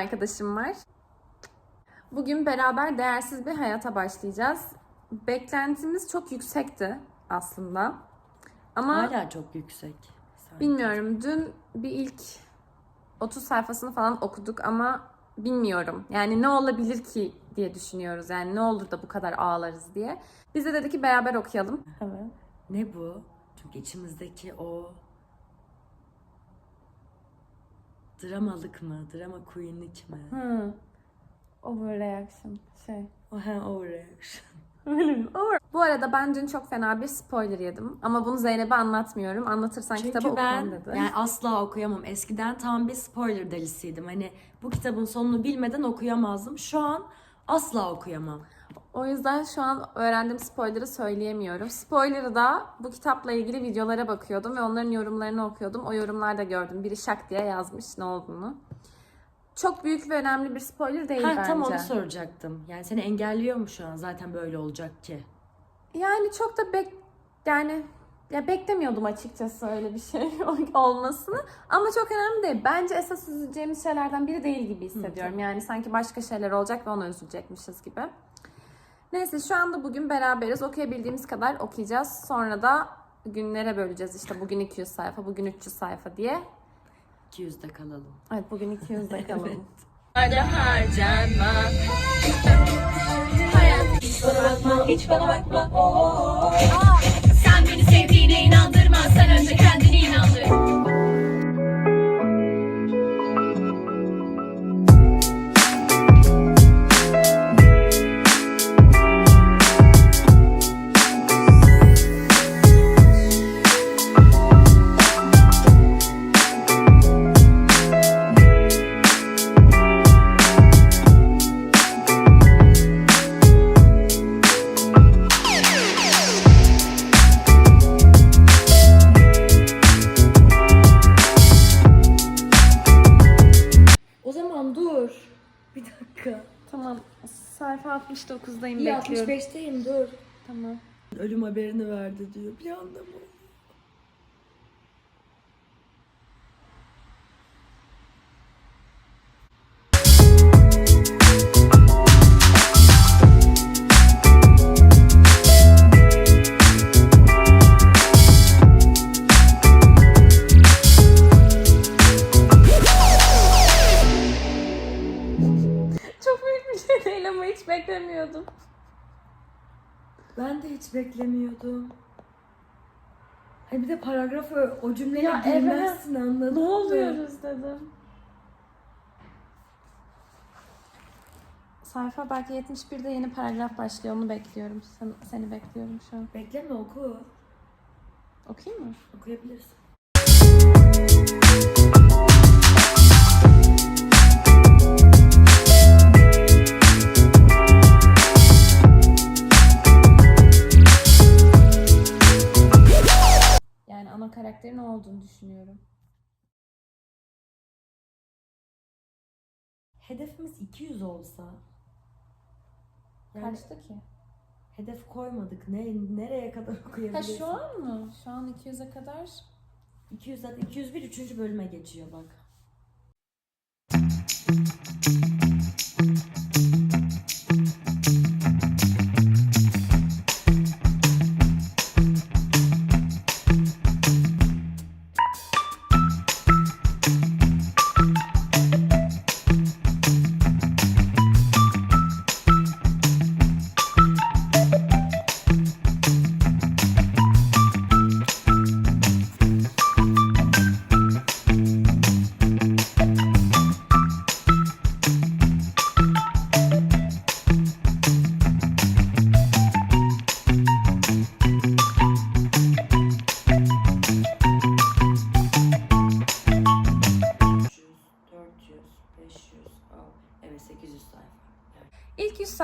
arkadaşım var. Bugün beraber değersiz bir hayata başlayacağız. Beklentimiz çok yüksekti aslında. Ama Hala çok yüksek. sanki. bilmiyorum. Dün bir ilk 30 sayfasını falan okuduk ama bilmiyorum. Yani ne olabilir ki diye düşünüyoruz. Yani ne olur da bu kadar ağlarız diye. Biz de dedik ki beraber okuyalım. Evet. Ne bu? Çünkü içimizdeki o dramalık mı? Drama queenlik mi? Hmm. Overreaction şey. O ha overreaction. Bu arada ben dün çok fena bir spoiler yedim. Ama bunu Zeynep'e anlatmıyorum. Anlatırsan kitabı Çünkü ben okumam dedi. yani asla okuyamam. Eskiden tam bir spoiler delisiydim. Hani bu kitabın sonunu bilmeden okuyamazdım. Şu an asla okuyamam. O yüzden şu an öğrendiğim spoiler'ı söyleyemiyorum. Spoiler'ı da bu kitapla ilgili videolara bakıyordum ve onların yorumlarını okuyordum. O yorumlarda gördüm. Biri şak diye yazmış ne olduğunu. Çok büyük ve önemli bir spoiler değil Ha, bence. tam onu soracaktım. Yani seni engelliyor mu şu an? Zaten böyle olacak ki. Yani çok da bek yani ya beklemiyordum açıkçası öyle bir şey olmasını. Ama çok önemli değil. Bence esas üzüleceğimiz şeylerden biri değil gibi hissediyorum. Yani sanki başka şeyler olacak ve ona üzülecekmişiz gibi. Neyse şu anda bugün beraberiz. Okuyabildiğimiz kadar okuyacağız. Sonra da günlere böleceğiz. İşte bugün 200 sayfa, bugün 300 sayfa diye. 200'de kalalım. Evet bugün 200'de kalalım. Hiç bana bakma, hiç bana bakma. Oo. Sen beni sevdiğine inandırma, sen önce kendini Sayfa 69'dayım Bir bekliyorum. 65'teyim dur. Tamam. Ölüm haberini verdi diyor. Bir anda mı? Beklemiyordum. Hani bir de paragrafı o cümleye Ya girmezsin anladın Ne oluyoruz dedim. Sayfa belki 71'de yeni paragraf başlıyor. Onu bekliyorum. Sen, seni bekliyorum şu an. Bekleme oku. Okuyayım mı? Okuyabilirsin. Hedefimiz 200 olsa yani Kaçtı ki? hedef koymadık. Ne nereye kadar Ha okuyabiliriz? şu an mı? Şu an 200'e kadar. 200 zaten 201 3. bölüme geçiyor bak.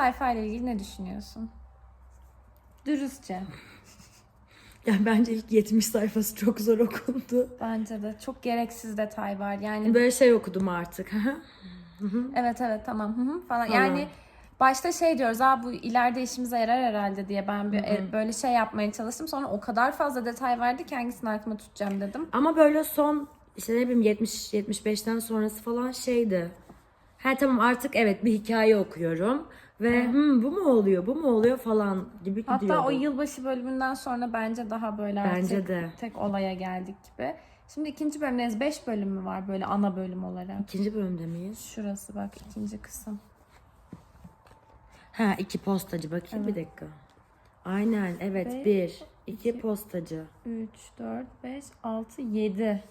Sayfa ile ilgili ne düşünüyorsun? Dürüstçe. Yani bence ilk 70 sayfası çok zor okundu. Bence de çok gereksiz detay var. Yani Böyle şey okudum artık. Evet evet tamam falan. Yani başta şey diyoruz aa bu ileride işimize yarar herhalde diye ben bir e, böyle şey yapmaya çalıştım. Sonra o kadar fazla detay verdi ki hangisini aklıma tutacağım dedim. Ama böyle son işte ne bileyim 70 75'ten sonrası falan şeydi. Ha tamam artık evet bir hikaye okuyorum ve "Hmm, bu mu oluyor bu mu oluyor falan gibi gidiyordu. Hatta o yılbaşı bölümünden sonra bence daha böyle artık Bence de. tek olaya geldik gibi. Şimdi ikinci bölümdeyiz. Beş bölüm mü var böyle ana bölüm olarak? İkinci bölümde miyiz? Şurası bak ikinci kısım. Ha iki postacı bakayım bir dakika. Aynen evet Ve bir. iki postacı. 3, 4, 5, 6, 7.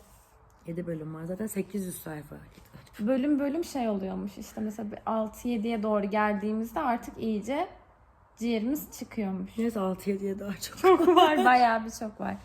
7 bölüm var zaten 800 sayfa. Bölüm bölüm şey oluyormuş işte mesela 6-7'ye doğru geldiğimizde artık iyice ciğerimiz çıkıyormuş. Neyse 6-7'ye daha çok. Çok var bayağı bir çok var.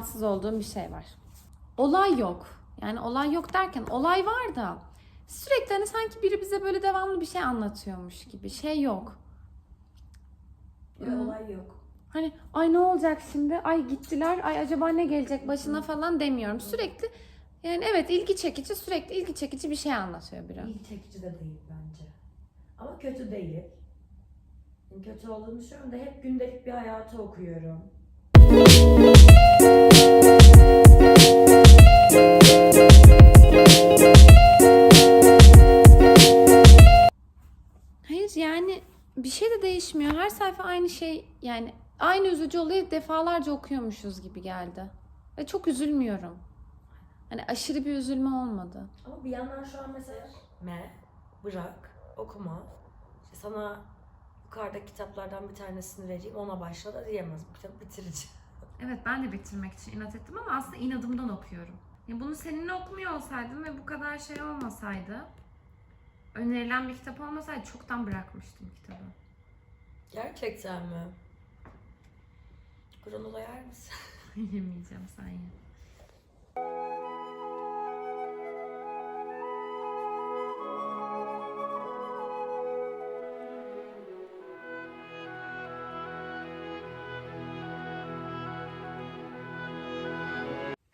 Rahatsız olduğum bir şey var. Olay yok. Yani olay yok derken olay var da sürekli hani sanki biri bize böyle devamlı bir şey anlatıyormuş gibi. Şey yok. olay yok. Hani ay ne olacak şimdi? Ay gittiler. Ay acaba ne gelecek başına falan demiyorum. Sürekli yani evet ilgi çekici sürekli ilgi çekici bir şey anlatıyor biri. İlgi çekici de değil bence. Ama kötü değil. Kötü olduğunu düşünüyorum da hep gündelik bir hayatı okuyorum. Bir şey de değişmiyor. Her sayfa aynı şey yani aynı üzücü olayı defalarca okuyormuşuz gibi geldi. Ve çok üzülmüyorum. Hani aşırı bir üzülme olmadı. Ama bir yandan şu an mesela me, bırak, okuma. İşte sana yukarıda kitaplardan bir tanesini vereyim ona başla da diyemez. Bu kitabı bitireceğim. Evet ben de bitirmek için inat ettim ama aslında inadımdan okuyorum. Ya bunu seninle okumuyor olsaydım ve bu kadar şey olmasaydı, önerilen bir kitap olmasaydı çoktan bırakmıştım kitabı. Gerçekten mi? Granola yer misin? Yemeyeceğim sen ye.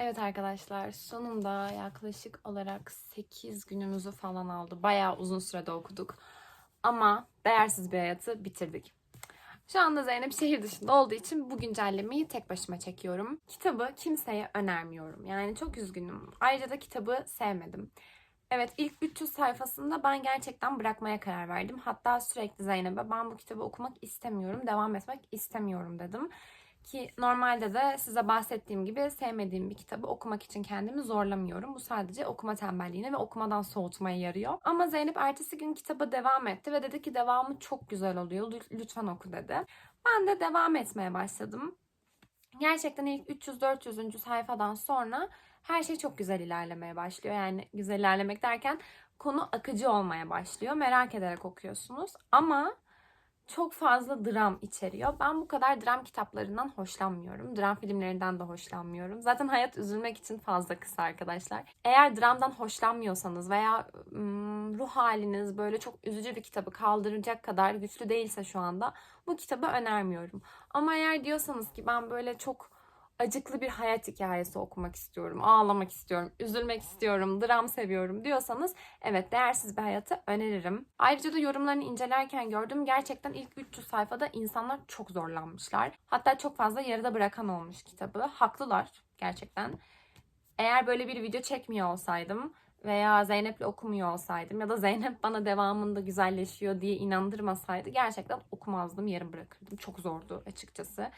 Evet arkadaşlar sonunda yaklaşık olarak 8 günümüzü falan aldı. Bayağı uzun sürede okuduk. Ama değersiz bir hayatı bitirdik. Şu anda Zeynep şehir dışında olduğu için bu güncellemeyi tek başıma çekiyorum. Kitabı kimseye önermiyorum. Yani çok üzgünüm. Ayrıca da kitabı sevmedim. Evet ilk 300 sayfasında ben gerçekten bırakmaya karar verdim. Hatta sürekli Zeynep'e ben bu kitabı okumak istemiyorum, devam etmek istemiyorum dedim. Ki normalde de size bahsettiğim gibi sevmediğim bir kitabı okumak için kendimi zorlamıyorum. Bu sadece okuma tembelliğine ve okumadan soğutmaya yarıyor. Ama Zeynep ertesi gün kitaba devam etti ve dedi ki devamı çok güzel oluyor. Lü- Lütfen oku dedi. Ben de devam etmeye başladım. Gerçekten ilk 300-400. sayfadan sonra her şey çok güzel ilerlemeye başlıyor. Yani güzel ilerlemek derken konu akıcı olmaya başlıyor. Merak ederek okuyorsunuz. Ama çok fazla dram içeriyor. Ben bu kadar dram kitaplarından hoşlanmıyorum. Dram filmlerinden de hoşlanmıyorum. Zaten hayat üzülmek için fazla kısa arkadaşlar. Eğer dramdan hoşlanmıyorsanız veya ruh haliniz böyle çok üzücü bir kitabı kaldıracak kadar güçlü değilse şu anda bu kitabı önermiyorum. Ama eğer diyorsanız ki ben böyle çok acıklı bir hayat hikayesi okumak istiyorum, ağlamak istiyorum, üzülmek istiyorum, dram seviyorum diyorsanız evet değersiz bir hayatı öneririm. Ayrıca da yorumlarını incelerken gördüm gerçekten ilk 300 sayfada insanlar çok zorlanmışlar. Hatta çok fazla yarıda bırakan olmuş kitabı. Haklılar gerçekten. Eğer böyle bir video çekmiyor olsaydım veya Zeynep'le okumuyor olsaydım ya da Zeynep bana devamında güzelleşiyor diye inandırmasaydı gerçekten okumazdım, yarım bırakırdım. Çok zordu açıkçası.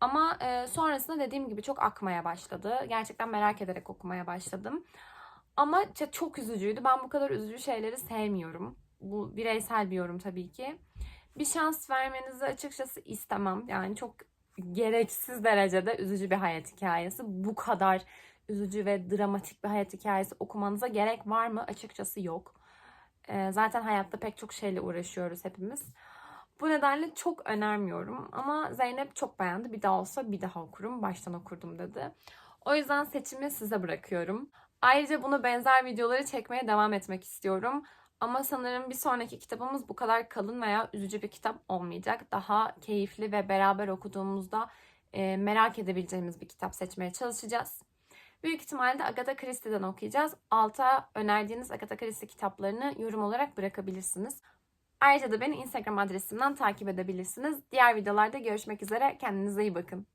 Ama e, sonrasında dediğim gibi çok akmaya başladı. Gerçekten merak ederek okumaya başladım. Ama çok üzücüydü. Ben bu kadar üzücü şeyleri sevmiyorum. Bu bireysel bir yorum tabii ki. Bir şans vermenizi açıkçası istemem. Yani çok gereksiz derecede üzücü bir hayat hikayesi. Bu kadar üzücü ve dramatik bir hayat hikayesi okumanıza gerek var mı? Açıkçası yok. Ee, zaten hayatta pek çok şeyle uğraşıyoruz hepimiz. Bu nedenle çok önermiyorum. Ama Zeynep çok beğendi. Bir daha olsa bir daha okurum. Baştan okurdum dedi. O yüzden seçimi size bırakıyorum. Ayrıca buna benzer videoları çekmeye devam etmek istiyorum. Ama sanırım bir sonraki kitabımız bu kadar kalın veya üzücü bir kitap olmayacak. Daha keyifli ve beraber okuduğumuzda e, merak edebileceğimiz bir kitap seçmeye çalışacağız. Büyük ihtimalle Agatha Christie'den okuyacağız. Alta önerdiğiniz Agatha Christie kitaplarını yorum olarak bırakabilirsiniz. Ayrıca da beni Instagram adresimden takip edebilirsiniz. Diğer videolarda görüşmek üzere. Kendinize iyi bakın.